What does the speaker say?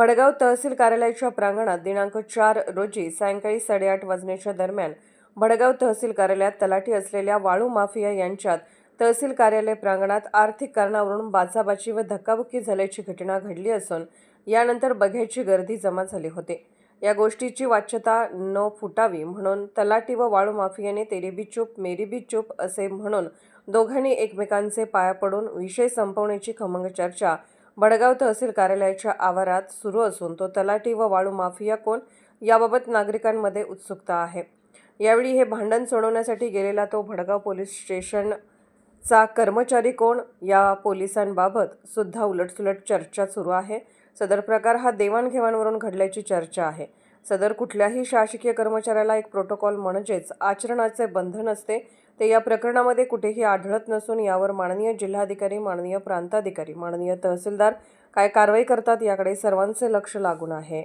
भडगाव तहसील कार्यालयाच्या प्रांगणात दिनांक चार रोजी सायंकाळी साडेआठ वाजण्याच्या दरम्यान भडगाव तहसील कार्यालयात तलाठी असलेल्या वाळू माफिया यांच्यात तहसील कार्यालय प्रांगणात आर्थिक कारणावरून बाचाबाची व धक्काबुक्की झाल्याची घटना घडली असून यानंतर बघ्याची गर्दी जमा झाली होती. या गोष्टीची वाच्यता न फुटावी म्हणून तलाटी व वाळू माफियाने तेरी बी चूप मेरी बी चूप असे म्हणून दोघांनी एकमेकांचे पाया पडून विषय संपवण्याची खमंग चर्चा भडगाव तहसील कार्यालयाच्या आवारात सुरू असून तो तलाठी व वाळू माफिया कोण याबाबत नागरिकांमध्ये उत्सुकता आहे. यावेळी हे भांडण सोडवण्यासाठी गेलेला तो भडगाव पोलीस स्टेशनचा कर्मचारी कोण या पोलिसांबाबत सुद्धा उलटसुलट चर्चा सुरू आहे. सदर प्रकार हा देवाणघेवाणवरून घडल्याची चर्चा आहे. सदर कुठल्याही शासकीय कर्मचाऱ्याला एक प्रोटोकॉल म्हणजेच आचरणाचे बंधन असते. ते या प्रकरणामध्ये कुठेही आढळत नसून यावर माननीय जिल्हाधिकारी माननीय प्रांताधिकारी माननीय तहसीलदार काय कारवाई करतात याकडे सर्वांचे लक्ष लागून आहे.